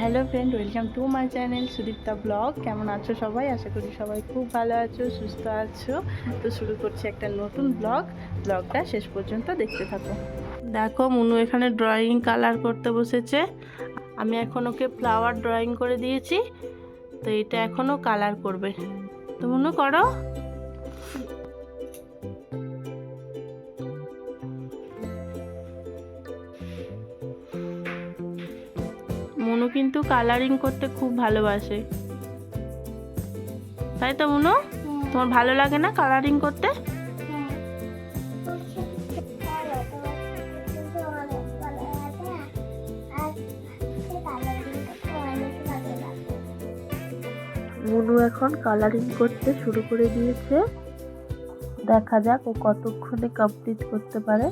Hello friend, welcome to my channel Sudipta vlog. কেমন আছো সবাই? আশা করি সবাই খুব ভালো আছো, সুস্থ আছো। তো শুরু করছি একটা নতুন ব্লগ। ব্লগটা শেষ পর্যন্ত দেখতে থাকো। দেখো, মুনু এখানে ড্রয়িং কালার করতে বসেছে। আমি এখন ওকে ফ্লাওয়ার ড্রয়িং করে দিয়েছি। তো এটা এখনও কালার করবে। তো মুনু, করো। কিন্তু কালারিং করতে খুব ভালোবাসে। তাই তো মনু? তোমার ভালো লাগে না কালারিং করতে? মনু এখন কালারিং করতে শুরু করে দিয়েছে। দেখা যাক ও কতক্ষণে কমপ্লিট করতে পারে।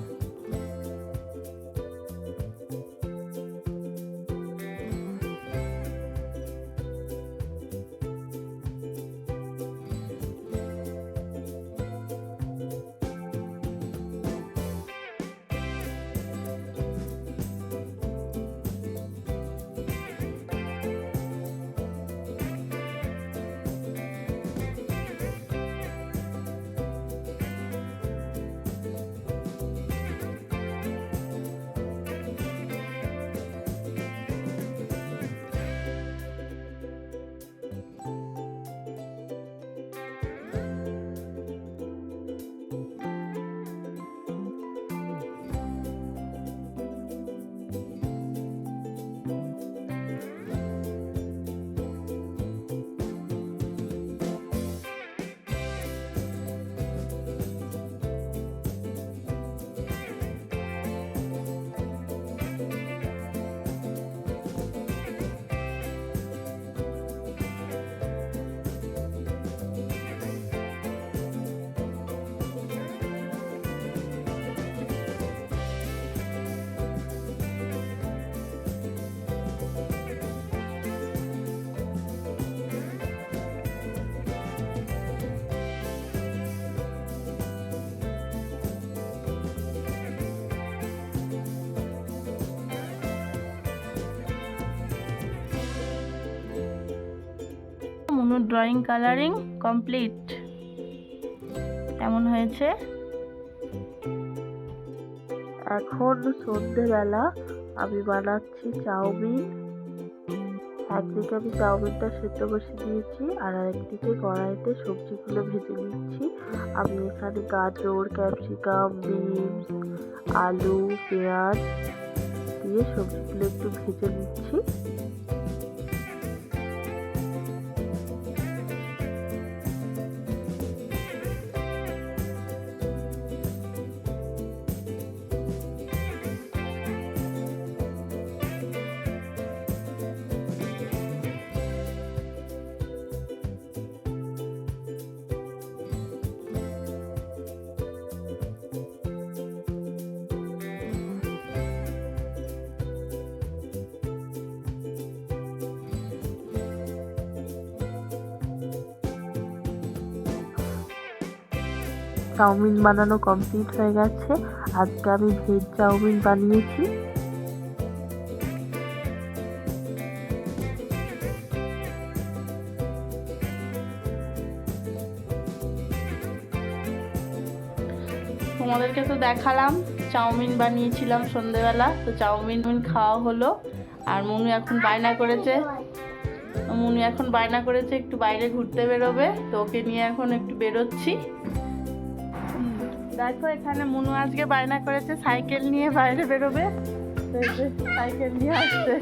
মনু ড্রয়িং কালারিং কমপ্লিট কেমন হয়েছে? এখন সন্ধেবেলা, আমি বানাচ্ছি চাউমিন। একদিকে আমি চাউমিনটা সেদ্ধ বসে দিয়েছি, আর একদিকে কড়াইতে সবজিগুলো ভেজে নিচ্ছি। আমি এখানে গাজর, ক্যাপসিকাম, বিনস, আলু, পেঁয়াজ দিয়ে সবজিগুলো একটু ভেজে নিচ্ছি। চাউমিন বানানো কমপ্লিট হয়ে গেছে। আজকে আমি ভেজ চাউমিন বানিয়েছি। তোমাদেরকে তো দেখালাম, চাউমিন বানিয়েছিলাম সন্ধেবেলা। তো চাউমিন খাওয়া হলো। আর মনু এখন বায়না করেছে। মনু এখন বায়না করেছে, একটু বাইরে ঘুরতে বেরোবে। তো ওকে নিয়ে এখন একটু বেরোচ্ছি। দেখো, এখানে মনু আজকে বায়না করেছে, সাইকেল নিয়ে বাইরে বেরোবে। সাইকেল নিয়ে আসছে।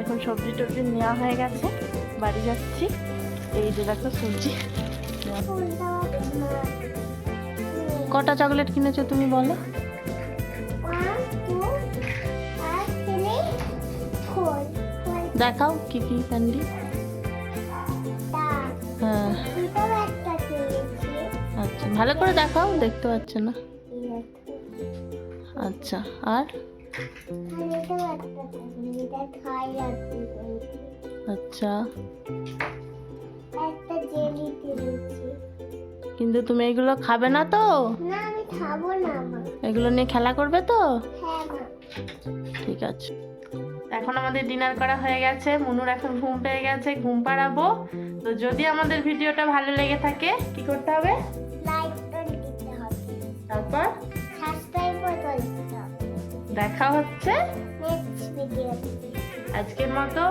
এখন সবজি টবজি নেওয়া হয়ে গেছে, বাড়ি যাচ্ছি। এই যে দেখো কটা চকলেট কিনেছো তুমি বলো? দেখাও কি কি ক্যান্ডি হ্যাঁ। আচ্ছা ভালো করে দেখাও, দেখতে পাচ্ছে না? আচ্ছা আর। আচ্ছা। কিন্তু তুমি এগুলো খাবে না তো? না আমি খাব না এগুলো নিয়ে খেলা করবে তো? হ্যাঁ ঠিক আছে। এখন আমাদের ডিনার করা হয়ে গেছে। মুনুর এখন ঘুম পেয়ে গেছে ঘুম পাড়াবো। তো যদি আমাদের ভিডিওটা ভালো লেগে থাকে কি করতে হবে? লাইক দিতে হবে। তারপর? হবে। দেখা হচ্ছে। নেক্সট আজকের মতো।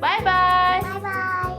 Bye bye bye bye